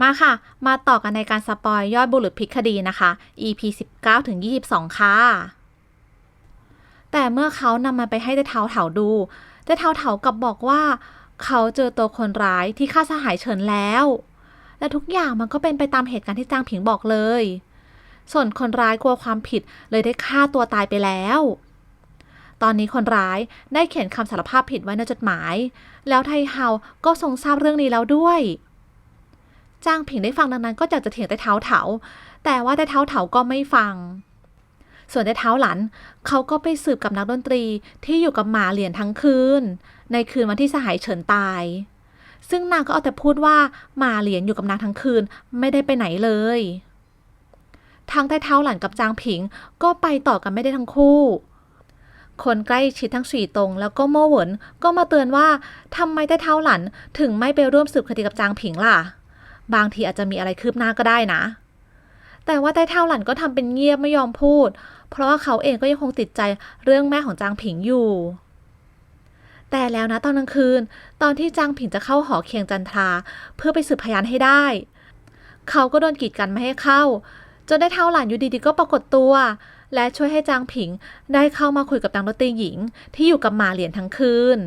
มาค่ะ มาต่อกันในการสปอยยอดบุรุษพลิกคดีนะคะ EP 19ถึง22 ค่ะ แต่เมื่อเขานำมันไปให้ได้เท้าเถาดูได้เท้าเถากลับบอกว่า เขาเจอตัวคนร้ายที่ฆ่าสหายเฉินแล้ว และทุกอย่างมันก็เป็นไปตามเหตุการณ์ที่จางผิงบอกเลย ส่วนคนร้ายกลัวความผิดเลยได้ฆ่าตัวตายไปแล้วตอนนี้คนร้ายได้เขียนคำสารภาพผิดไว้ในจดหมาย แล้วไทเฮาก็ทรงทราบเรื่องนี้แล้วด้วย จ้างผิงได้ฟังดังนั้นก็อยากจะเถียงแต่เท้าเถา แต่ว่าแต่เท้าเถาก็ไม่ฟัง ส่วนแต่เท้าหลันเขาก็ไปสืบกับนักดนตรีที่อยู่กับหมาเหรียญทั้งคืน ในคืนวันที่สหายเฉินตาย ซึ่งนางก็เอาแต่พูดว่าหมาเหรียญอยู่กับนางทั้งคืนไม่ได้ไปไหนเลยทางใต้เท้าหลันกับจางผิงก็ไปต่อกันไม่ได้ทั้งคู่คนใกล้ชิดทั้งสี่ตรงแล้วก็โม่เหวินก็มาเตือนว่าทำไมใต้เท้าหลันถึงไม่ไปร่วมสืบคดีกับจางผิงล่ะ บางทีอาจจะมีอะไรคืบหน้าก็ได้นะ แต่ว่าใต้เท้าหลันก็ทำเป็นเงียบไม่ยอมพูด เพราะว่าเขาเองก็ยังคงติดใจเรื่องแม่ของจางผิงอยู่ แต่แล้วนะตอนกลางคืน ตอนที่จางผิงจะเข้าหอเคียงจันทราเพื่อไปสืบพยานให้ได้ เขาก็โดนกีดกันไม่ให้เข้า จนได้เท้าหลานอยู่ดีๆก็ปรากฏตัว และช่วยให้จางผิงได้เข้ามาคุยกับนางดนตรีหญิง ที่อยู่กับหมาเหรียญทั้งคืน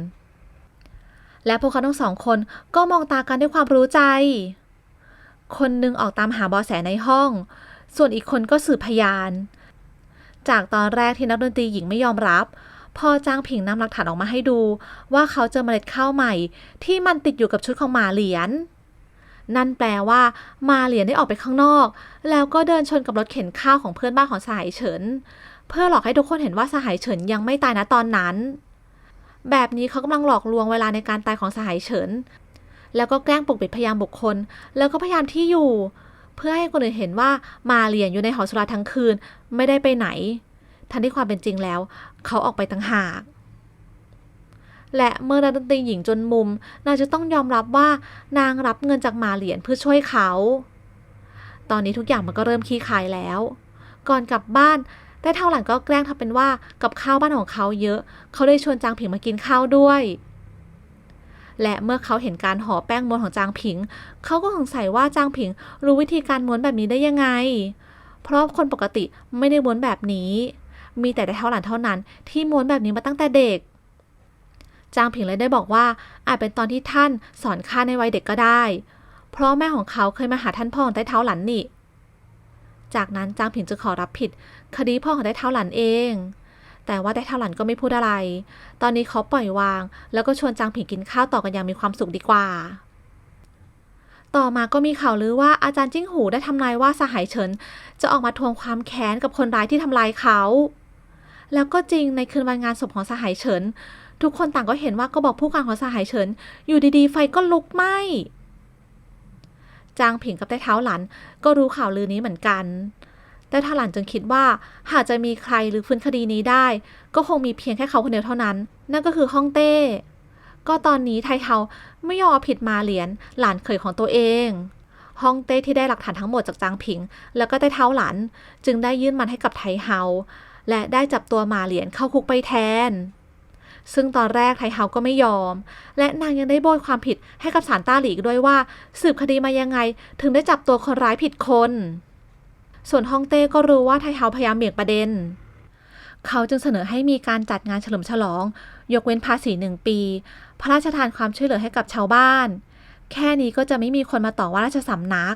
และพวกเขาทั้งสองคนก็มองตากันด้วยความรู้ใจ คนหนึ่งออกตามหาบอแสในห้อง ส่วนอีกคนก็สืบพยาน จากตอนแรกที่นักดนตรีหญิงไม่ยอมรับ พอจางผิงนำหลักฐานออกมาให้ดู ว่าเขาเจอเมล็ดข้าวใหม่ ที่มันติดอยู่กับชุดของหมาเหรียญนั่นแปลว่ามาเหรียญได้ออกไปข้างนอก แล้วก็เดินชนกับรถเข็นข้าวของเพื่อนบ้านของสหายเฉิน เพื่อหลอกให้ทุกคนเห็นว่าสหายเฉินยังไม่ตายนะตอนนั้น แบบนี้เขากำลังหลอกลวงเวลาในการตายของสหายเฉิน แล้วก็แกล้งปกปิดพยานบุคคล แล้วก็พยานที่อยู่ เพื่อให้คนอื่นเห็นว่ามาเหรียญอยู่ในหอสุราทั้งคืนไม่ได้ไปไหน ทันที่ความเป็นจริงแล้ว เขาออกไปต่างหาก และเมื่อนักดนตรีหญิงจนมุมนางจะต้องยอมรับว่านางรับเงินจากมาเหรียญเพื่อช่วยเขา ตอนนี้ทุกอย่างมันก็เริ่มขี้คายแล้ว ก่อนกลับบ้านได้เท่าหลังก็แกล้งทำเป็นว่ากับข้าวบ้านของเขาเยอะ เขาได้ชวนจางผิงมากินข้าวด้วย และเมื่อเขาเห็นการห่อแป้งม้วนของจางผิง เขาก็สงสัยว่าจางผิงรู้วิธีการม้วนแบบนี้ได้ยังไง เพราะคนปกติไม่ได้ม้วนแบบนี้ มีแต่ได้เท่าหลันเท่านั้น ที่ม้วนแบบนี้มาตั้งแต่เด็ก จางผิงเลยได้บอกว่า อาจเป็นตอนที่ท่านสอนข้าในวัยเด็กก็ได้ เพราะแม่ของเขาเคยมาหาท่านพ่อของใต้เท้าหลันนี่ จากนั้นจางผิงจะขอรับผิด คดีพ่อของใต้เท้าหลันเอง แต่ว่าใต้เท้าหลันก็ไม่พูดอะไร ตอนนี้เขาปล่อยวาง แล้วก็ชวนจางผิงกินข้าวต่อกันอย่างมีความสุขดีกว่า ต่อมาก็มีข่าวลือว่าอาจารย์จิ้งหูได้ทำนายว่าสหายเฉินจะออกมาทวงความแค้นกับคนร้ายที่ทำลายเขา แล้วก็จริงในคืนวันงานศพของสหายเฉินทุกคนต่างก็เห็นว่าก็บอกผู้การของสหายเฉิน อยู่ดีๆ ไฟก็ลุกไหม้จางผิงกับใต้เท้าหลันก็รู้ข่าวลือนี้เหมือนกัน แต่ท้าหลันจึงคิดว่า หากจะมีใครหรือฟื้นคดีนี้ได้ ก็คงมีเพียงแค่เขาคนเดียวเท่านั้น นั่นก็คือฮ่องเต้ ก็ตอนนี้ไทเทาไม่ยอมผิดมาเหรียญหลานเขยของตัวเองฮ่องเต้ที่ได้หลักฐานทั้งหมดจากจางผิง แล้วก็ใต้เท้าหลัน จึงได้ยื่นมันให้กับไทเฮา และได้จับตัวมาเหรียญเข้าคุกไปแทน ซึ่งตอนแรกไทเฮาก็ไม่ยอม และนางยังได้โบยความผิดให้กับสารต้าหลีกด้วยว่า สืบคดีมายังไงถึงได้จับตัวคนร้ายผิดคน ส่วนฮ่องเต้ก็รู้ว่าไทเฮาพยายามเบี่ยงประเด็น เขาจึงเสนอให้มีการจัดงานเฉลิมฉลอง ยกเว้นภาษีหนึ่งปี พระราชทานความช่วยเหลือให้กับชาวบ้าน แค่นี้ก็จะไม่มีคนมาต่อว่าราชสำนัก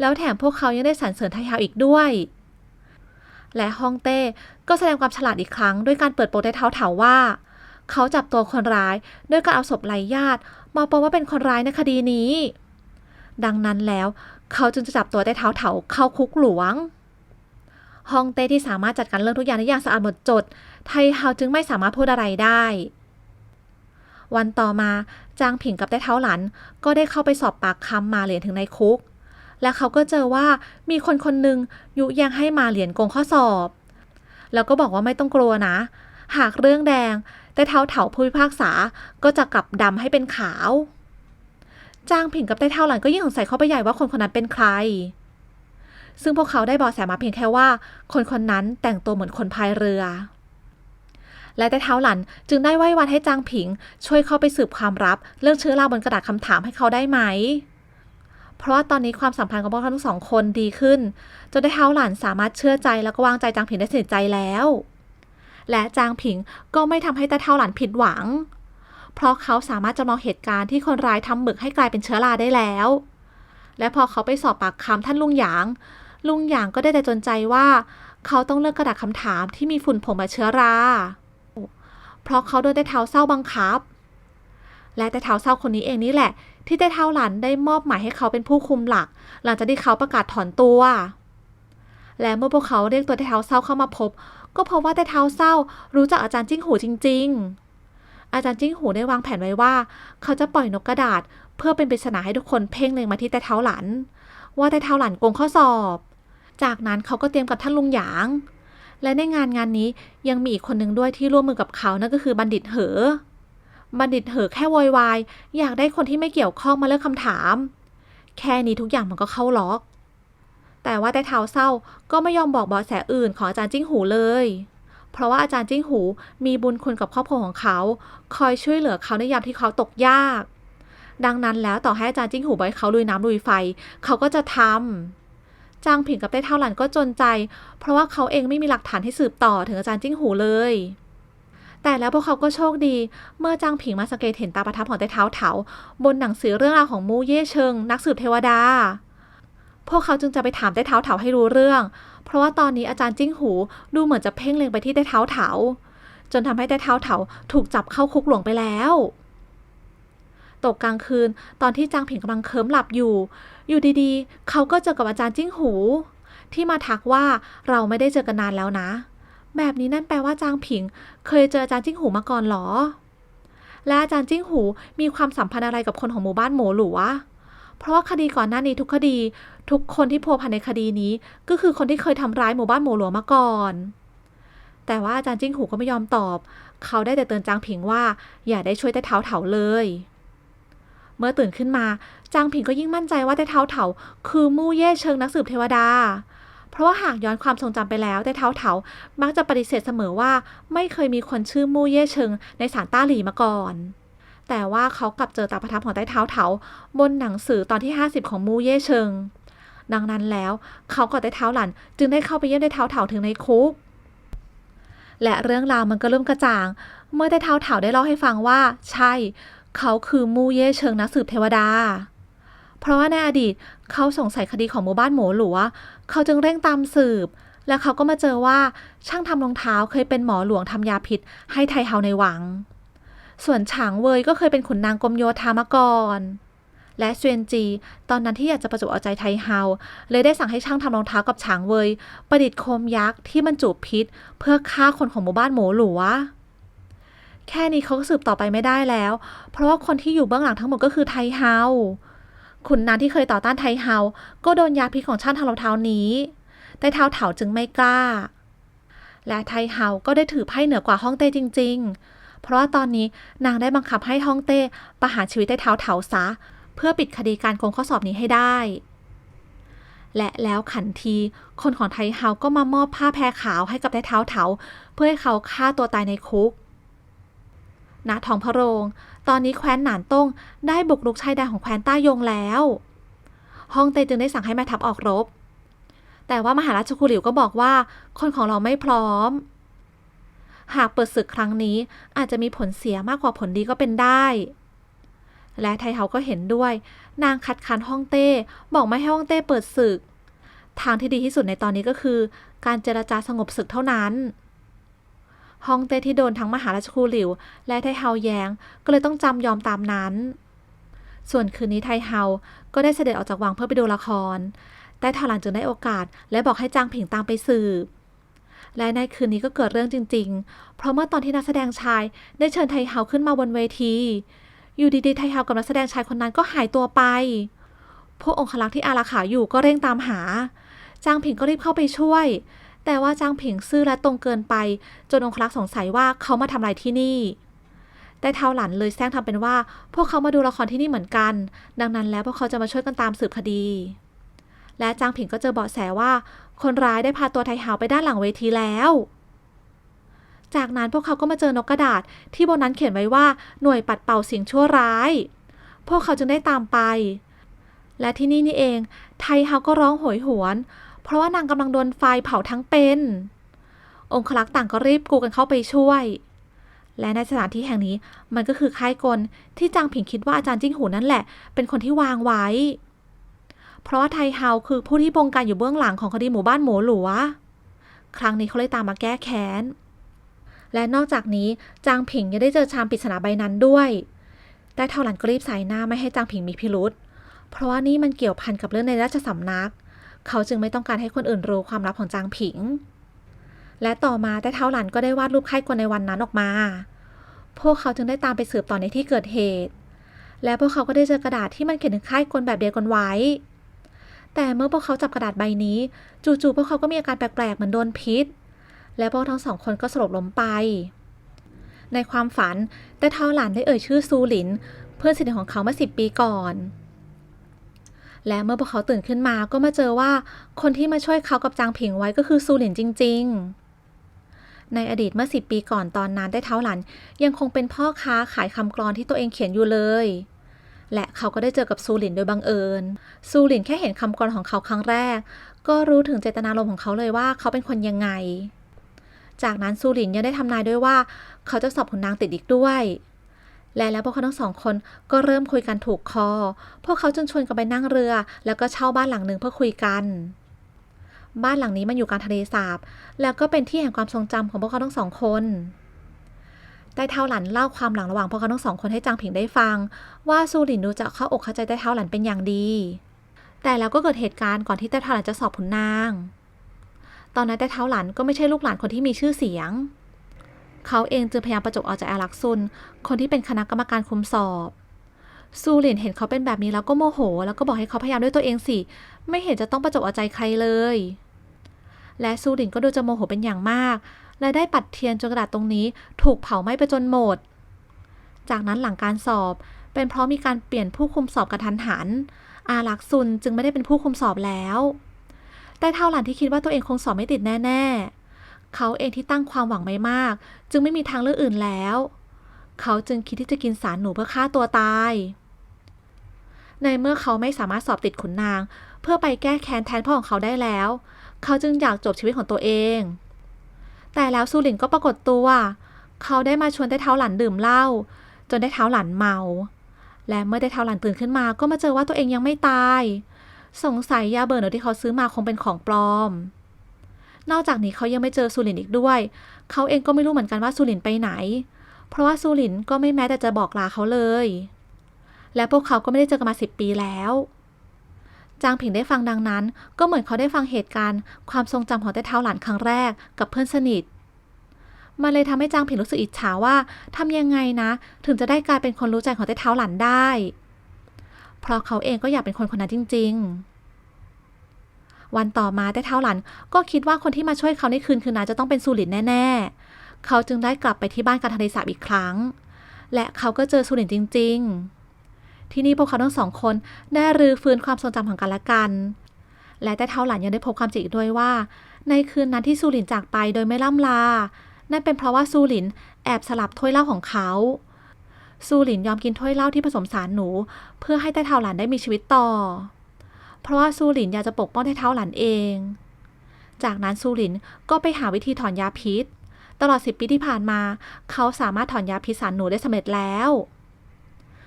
แล้วแถมพวกเขายังได้สรรเสริญไทเฮาอีกด้วย และฮ่องเต้ก็แสดงความฉลาดอีกครั้งด้วยการเปิดโปงใต้เท้าเถาว่า เขาจับตัวคนร้ายด้วยการเอาศพไร้ญาติมาปองว่าเป็นคนร้ายในคดีนี้ดังนั้นแล้ว เขาจึงจะจับตัวใต้เท้าเถาเข้าคุกหลวงฮองเต้ที่สามารถจัดการเรื่องทุกอย่างได้อย่างสะอาดหมดจด ไทเฮาจึงไม่สามารถพูดอะไรได้ วันต่อมาจางผิงกับใต้เท้าหลัน ก็ได้เข้าไปสอบปากคำมาเหรียญถึงในคุก และเขาก็เจอว่ามีคนคนหนึ่งยุยงให้มาเหรียญโกงข้อสอบ แล้วก็บอกว่าไม่ต้องกลัวนะ หากเรื่องแดง แต่เท้าเถาผู้พิพากษาก็จะกลับดำให้เป็นขาว จางผิงกับใต้เท้าหลันก็ยิ่งสงสัยเข้าไปใหญ่ว่าคนคนนั้นเป็นใคร ซึ่งพวกเขาได้เบอแสมาเพียงแค่ว่า คนคนนั้นแต่งตัวเหมือนคนพายเรือ และแต่เท้าหลันจึงได้ไหว้วันให้จางผิง ช่วยเข้าไปสืบความลับ เรื่องเชื้อราบนกระดาษคำถามให้เขาได้ไหม เพราะว่าตอนนี้ความสัมพันธ์ของพวกเขาทั้งสองคนดีขึ้นจนได้เท้าหลานสามารถเชื่อใจแล้วก็วางใจจางผิงได้สนิทใจแล้ว และจางผิงก็ไม่ทำให้แต่เท้าหลานผิดหวัง เพราะเขาสามารถจำลองเหตุการณ์ที่คนร้ายทำหมึกให้กลายเป็นเชื้อราได้แล้ว และพอเขาไปสอบปากคำท่านลุงหยาง ลุงหยางก็ได้แต่จนใจว่า เขาต้องเลือกกระดาษคำถามที่มีฝุ่นผงแบบเชื้อรา เพราะเขาโดนแต่เท้าเศร้าบังคับ และแต่เท้าเศร้าคนนี้เองนี่แหละ ที่แต่เท้าหลันได้มอบหมายให้เขาเป็นผู้คุมหลัก หลังจากที่เขาประกาศถอนตัวและเมื่อพวกเขาเรียกตัวแต่เท้าเศร้าเข้ามาพบ ก็เพราะว่าแต่เท้าเศร้ารู้จักอาจารย์จิ้งหูจริง ๆ อาจารย์จิ้งหูได้วางแผนไว้ว่า เขาจะปล่อยนกกระดาษ เพื่อเป็นปริศนาให้ทุกคนเพ่งเล็งมาที่แต่เท้าหลัน ว่าแต่เท้าหลันโกงข้อสอบ จากนั้นเขาก็เตรียมกับท่านลุงหยาง และในงานงานนี้ยังมีอีกคนหนึ่งด้วยที่ร่วมมือกับเขานั่นก็คือบัณฑิตเหอ บัณฑิตเหอแค่โวยวายอยากได้คนที่ไม่เกี่ยวข้องมาเลือกคำถาม แค่นี้ทุกอย่างมันก็เข้าล็อก แต่ว่าแต่เท้าเศร้าก็ไม่ยอมบอกเบาะแสอื่นของอาจารย์จิ้งหูเลย เพราะว่าอาจารย์จิ้งหูมีบุญคุณกับครอบครัวของเขา คอยช่วยเหลือเขาในยามที่เขาตกยาก ดังนั้นแล้วต่อให้อาจารย์จิ้งหูบอกให้เขาลุยน้ำลุยไฟ เขาก็จะทำจางผิงกับไต้เท่าหลันก็จนใจ เพราะว่าเขาเองไม่มีหลักฐานให้สืบต่อถึงอาจารย์จิ้งหูเลยแต่แล้วพวกเขาก็โชคดี เมื่อจางผิงมาสังเกตเห็นตาประทับของไต้เท้าเถาบนหนังสือเรื่องราวของมูเย่เชิง นักสืบเทวดา พวกเขาจึงจะไปถามไต้เท้าเถาให้รู้เรื่อง เพราะว่าตอนนี้อาจารย์จิ้งหูดูเหมือนจะเพ่งเล็งไปที่ไต้เท้าเถา จนทำให้ไต้เท้าเถาถูกจับเข้าคุกหลวงไปแล้ว ตกกลางคืนตอนที่จางผิงกำลังเคิมหลับอยู่ อยู่ดีๆ เขาก็เจอกับอาจารย์จิ้งหู ที่มาทักว่าเราไม่ได้เจอกันนานแล้วนะ แบบนี้นั่นแปลว่าจางผิง เคยเจออาจารย์จิ้งหูมาก่อนหรอ และอาจารย์จิ้งหูมีความสัมพันธ์อะไรกับคนของหมู่บ้านหมูหลัวะ เพราะว่าคดีก่อนหน้านี้ทุกคดี ทุกคนที่พัวพันในคดีนี้ ก็คือคนที่เคยทำร้ายหมู่บ้านหมู่หลวงมาก่อน แต่ว่าอาจารย์จิ้งหูก็ไม่ยอมตอบ เขาได้แต่เตือนจางผิงว่าอย่าได้ช่วยแต่เท้าเถาเลย เมื่อตื่นขึ้นมา จางผิงก็ยิ่งมั่นใจว่าแต่เท้าเถา คือมู่เย่เชิงนักสืบเทวดา เพราะว่าหากย้อนความทรงจำไปแล้วแต่เท้าเถา มักจะปฏิเสธเสมอว่า ไม่เคยมีคนชื่อมู่เย่เชิงในสารต้าหลีมาก่อน แต่ว่าเขากลับเจอตาประทับของใต้เท้าเถาบนหนังสือตอนที่ 50 ของมูเย่เชิง ดังนั้นแล้วเขากับใต้เท้าหลัน จึงได้เข้าไปเยี่ยมใต้เท้าเถาถึงในคุก และเรื่องราวมันก็เริ่มกระจ่าง เมื่อใต้เท้าเถาได้เล่าให้ฟังว่า ใช่ เขาคือมูเย่เชิงนักสืบเทวดา เพราะว่าในอดีตเขาสงสัยคดีของหมู่บ้านหมูหลัว เขาจึงเร่งตามสืบและเขาก็มาเจอว่าช่างทำรองเท้าเคยเป็นหมอหลวงทำยาพิษให้ไทเฮาในวัง ส่วนฉางเวยก็เคยเป็นขุนนางกรมโยธามาก่อน และเซวียนจี ตอนนั้นที่อยากจะประจุเอาใจไทเฮา เลยได้สั่งให้ช่างทำรองเท้ากับฉางเวย ประดิษฐ์โคมยักษ์ที่บรรจุพิษ เพื่อฆ่าคนของหมู่บ้านหมูหลัว แค่นี้เขาก็สืบต่อไปไม่ได้แล้ว เพราะว่าคนที่อยู่เบื้องหลังทั้งหมดก็คือไทเฮา ขุนนางที่เคยต่อต้านไทเฮา ก็โดนยาพิษของช่างทำรองเท้านี้ แต่เท้าเถาจึงไม่กล้าและไทเฮาก็ได้ถือไพ่เหนือกว่าฮ่องเต้จริง ๆ เพราะว่าตอนนี้นางได้บังคับให้ฮ่องเต้ประหารชีวิตใต้เท้าเถาซะ เพื่อปิดคดีการโกงข้อสอบนี้ให้ได้ และแล้วขันที คนของไทเฮาก็มามอบผ้าแพรขาวให้กับใต้เท้าเถา เพื่อให้เขาฆ่าตัวตายในคุกณทองพระโรง ตอนนี้แคว้นหนานต้งได้บุกรุกชายแดนของแคว้นต้ายงแล้วฮ่องเต้จึงได้สั่งให้แม่ทัพออกรบ แต่ว่ามหาราชคุหลิวก็บอกว่า คนของเราไม่พร้อม หากเปิดศึกครั้งนี้อาจจะมีผลเสียมากกว่าผลดีก็เป็นได้ และไทเฮาก็เห็นด้วย นางคัดค้านฮ่องเต้ บอกไม่ให้ฮ่องเต้เปิดศึก ทางที่ดีที่สุดในตอนนี้ก็คือ การเจรจาสงบศึกเท่านั้นฮ่องเต้ที่โดนทั้งมหาราชครูหลิว และไทเฮาแยงก็เลยต้องจำยอมตามนั้น ส่วนคืนนี้ไทเฮาก็ได้เสด็จออกจากวังเพื่อไปดูละคร แต่ทาหลังจึงได้โอกาส และบอกให้จางผิงตามไปสืบ และในคืนนี้ก็เกิดเรื่องจริง ๆ เพราะเมื่อตอนที่นักแสดงชายได้เชิญไทเฮาขึ้นมาบนเวที อยู่ดีๆไทเฮากับนักแสดงชายคนนั้นก็หายตัวไป พวกองคลักษ์ที่อาราขาอยู่ก็เร่งตามหา จางผิงก็รีบเข้าไปช่วย แต่ว่าจางผิงซื่อและตรงเกินไป จนองคลักษ์สงสัยว่าเขามาทำอะไรที่นี่แต่เท้าหลันเลยแซงทำเป็นว่า พวกเขามาดูละครที่นี่เหมือนกัน ดังนั้นแล้วพวกเขาจะมาช่วยกันตามสืบคดี และจางผิงก็เจอเบาะแสว่า คนร้ายได้พาตัวไทเฮาไปด้านหลังเวทีแล้ว จากนั้นพวกเขาก็มาเจอนกกระดาษที่บนนั้นเขียนไว้ว่าหน่วยปัดเป่าสิ่งชั่วร้าย พวกเขาจึงได้ตามไป และที่นี่นี่เอง ไทเฮาก็ร้องโหยหวน เพราะว่านางกำลังโดนไฟเผาทั้งเป็น องคลักษ์ต่างก็รีบกูกันเข้าไปช่วย และในสถานที่แห่งนี้มันก็คือค่ายกลที่จางผิงคิดว่าอาจารย์จิ้งหูนั่นแหละ เป็นคนที่วางไว้ เพราะว่าไทเฮาคือผู้ที่บงการอยู่เบื้องหลังของคดีหมู่บ้านหมูหลัว ครั้งนี้เขาเลยตามมาแก้แค้น และนอกจากนี้จางผิงยังได้เจอชามปริศนาใบนั้นด้วย แต่เท่าหลันก็รีบใส่หน้าไม่ให้จางผิงมีพิรุษ เพราะว่านี่มันเกี่ยวพันกับเรื่องในราชสำนัก เขาจึงไม่ต้องการให้คนอื่นรู้ความลับของจางผิง และต่อมาแต่เท้าหลันก็ได้วาดรูปไข้กลในวันนั้นออกมา พวกเขาจึงได้ตามไปสืบต่อในที่เกิดเหตุ และพวกเขาก็ได้เจอกระดาษที่มันเขียนถึงค่ายกลแบบเดียวกันไว้ แต่เมื่อพวกเขาจับกระดาษใบนี้ จู่ๆพวกเขาก็มีอาการแปลกๆ เหมือนโดนพิษ และพวกทั้งสองคนก็สลบล้มไป ในความฝันแต่เท้าหลานได้เอ่ยชื่อซูหลิน เพื่อนสนิทของเขาเมื่อสิบปีก่อน และเมื่อพวกเขาตื่นขึ้นมาก็มาเจอว่าคนที่มาช่วยเขากับจางผิงไว้ก็คือซูหลินจริง ๆในอดีตเมื่อสิบปีก่อนตอนนั้นได้เท้าหลัน ยังคงเป็นพ่อค้าขายคำกรอนที่ตัวเองเขียนอยู่เลย และเขาก็ได้เจอกับซูหลินโดยบังเอิญ ซูหลินแค่เห็นคำกรของเขาครั้งแรก ก็รู้ถึงเจตนารมณ์ของเขาเลยว่าเขาเป็นคนยังไง จากนั้นซูหลินยังได้ทำนายด้วยว่า เขาจะสอบขุนนางติดอีกด้วย และแล้วพวกเขาทั้งสองคนก็เริ่มคุยกันถูกคอ พวกเขาจึงชวนกันไปนั่งเรือ แล้วก็เช่าบ้านหลังหนึ่งเพื่อคุยกันบ้านหลังนี้มันอยู่กลางทะเลสาบ แล้วก็เป็นที่แห่งความทรงจำของพวกเขาทั้งสองคน ใต้เท้าหลันเล่าความหลังระหว่างพวกเขาทั้งสองคนให้จางผิงได้ฟัง ว่าซูหลินดูจะเข้าอกเข้าใจใต้เท้าหลันเป็นอย่างดี แต่แล้วก็เกิดเหตุการณ์ก่อนที่ใต้เท้าหลันจะสอบขุนนาง ตอนนั้นใต้เท้าหลันก็ไม่ใช่ลูกหลานคนที่มีชื่อเสียง เขาเองจึงพยายามประจบเอาใจอารักซุน คนที่เป็นคณะกรรมการคุมสอบซูหลินเห็นเขาเป็นแบบนี้แล้วก็โมโห แล้วก็บอกให้เขาพยายามด้วยตัวเองสิ ไม่เห็นจะต้องประจบเอาใจใครเลย และซูหลินก็ดูจะโมโหเป็นอย่างมาก และได้ปัดเทียนจนกระดาษตรงนี้ ถูกเผาไหม้ไปจนหมด จากนั้นหลังการสอบ เป็นเพราะมีการเปลี่ยนผู้คุมสอบกระทันหัน อารักซุนจึงไม่ได้เป็นผู้คุมสอบแล้วแต่เท่าหลันที่คิดว่าตัวเองคงสอบไม่ติดแน่ ๆ เขาเองที่ตั้งความหวังไม่มาก จึงไม่มีทางเลือกอื่นแล้ว เขาจึงคิดที่จะกินสารหนูเพื่อฆ่าตัวตาย ในเมื่อเขาไม่สามารถสอบติดขุนนาง เพื่อไปแก้แค้นแทนพ่อของเขาได้แล้ว เขาจึงอยากจบชีวิตของตัวเอง แต่แล้วซูหลินก็ปรากฏตัว เขาได้มาชวนได้เท้าหลันดื่มเหล้าจนได้เท้าหลันเมา และเมื่อได้เท้าหลันตื่นขึ้นมาก็มาเจอว่าตัวเองยังไม่ตาย สงสัยยาเบอร์เนอร์ที่เขาซื้อมาคงเป็นของปลอม นอกจากนี้เขายังไม่เจอซูหลินอีกด้วย เขาเองก็ไม่รู้เหมือนกันว่าซูหลินไปไหน เพราะว่าซูหลินก็ไม่แม้แต่จะบอกลาเขาเลย และพวกเขาก็ไม่ได้เจอกันมาสิบปีแล้ว จางผิงได้ฟังดังนั้น ก็เหมือนเขาได้ฟังเหตุการณ์ ความทรงจำของแต่เท้าหลานครั้งแรกกับเพื่อนสนิท มันเลยทำให้จางผิงรู้สึกอิจฉาว่าทำยังไงนะ ถึงจะได้กลายเป็นคนรู้ใจของแต่เท้าหลานได้ เพราะเขาเองก็อยากเป็นคนคนนั้นจริง ๆ วันต่อมาแต่เท้าหลันก็คิดว่าคนที่มาช่วยเขาในคืนคืนนั้นจะต้องเป็นซูหลินแน่ๆ เขาจึงได้กลับไปที่บ้านการทะเลสาบอีกครั้ง และเขาก็เจอซูหลินจริง ๆ ที่นี่พวกเขาทั้งสองคนได้รื้อฟื้นความทรงจำของกันและกัน และแต่เท้าหลันยังได้พบความจริงด้วยว่า ในคืนนั้นที่ซูหลินจากไปโดยไม่ล่ำลา นั่นเป็นเพราะว่าซูหลินแอบสลับถ้วยเหล้าของเขา ซูหลินยอมกินถ้วยเหล้าที่ผสมสารหนู เพื่อให้แต่เท้าหลันได้มีชีวิตต่อ เพราะว่าซูหลินอยากจะปกป้องแต่เท้าหลันเอง จากนั้นซูหลินก็ไปหาวิธีถอนยาพิษ ตลอดสิบปีที่ผ่านมา เขาสามารถถอนยาพิษสารหนูได้สำเร็จแล้ว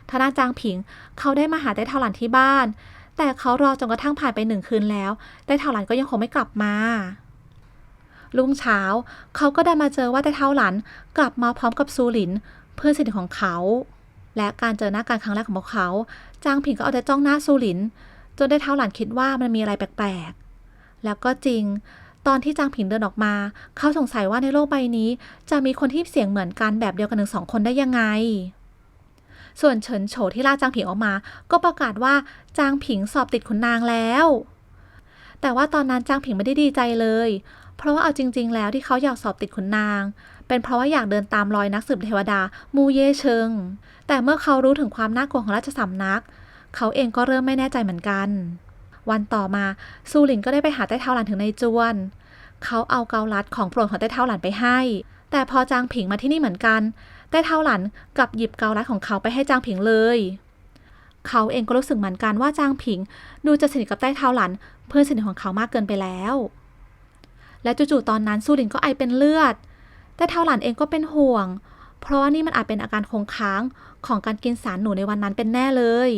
ทางด้านจางผิง เขาได้มาหาแต่เทาหลันที่บ้าน แต่เขารอจนกระทั่งผ่านไปหนึ่งคืนแล้วแต่เทาหลันก็ยังคงไม่กลับมารุ่งเช้า เขาก็ได้มาเจอว่าแต่เท่าหลันกลับมาพร้อมกับซูหลิน เพื่อนสนิทของเขา และการเจอหน้ากันครั้งแรกของพวกเขา จางผิงก็เอาแต่จ้องหน้าซูหลิน จนได้เท่าหลันคิดว่ามันมีอะไรแปลกๆ แล้วก็จริง ตอนที่จางผิงเดินออกมา เขาสงสัยว่าในโลกใบนี้ จะมีคนที่เสียงเหมือนกันแบบเดียวกันถึงสองคนได้ยังไง ส่วนเฉินโฉที่ล่าจางผิงออกมา ก็ประกาศว่าจางผิงสอบติดขุนนางแล้ว แต่ว่าตอนนั้นจางผิงไม่ได้ดีใจเลย เพราะว่าเอาจริง ๆ แล้วที่เขาอยากสอบติดขุนนาง เป็นเพราะว่าอยากเดินตามรอยนักสืบเทวดา มูเย่เชิง แต่เมื่อเขารู้ถึงความน่ากลัวของราชสำนัก เขาเองก็เริ่มไม่แน่ใจเหมือนกัน วันต่อมาซูหลินก็ได้ไปหาใต้เท้าหลานถึงในจวน เขาเอาเกาลัดของโปรดของใต้เท้าหลานไปให้ แต่พอจางผิงมาที่นี่เหมือนกัน ใต้เท้าหลานกลับหยิบเกาลัดของเขาไปให้จางผิงเลย เขาเองก็รู้สึกเหมือนกันว่าจางผิง ดูจะสนิทกับใต้เท้าหลัน เพื่อนสนิทของเขามากเกินไปแล้ว และจู่ๆตอนนั้นสู้หลินก็ไอเป็นเลือด แต่เท้าหลันเองก็เป็นห่วง เพราะว่านี่มันอาจเป็นอาการคงค้างของการกินสารหนูในวันนั้นเป็นแน่เลย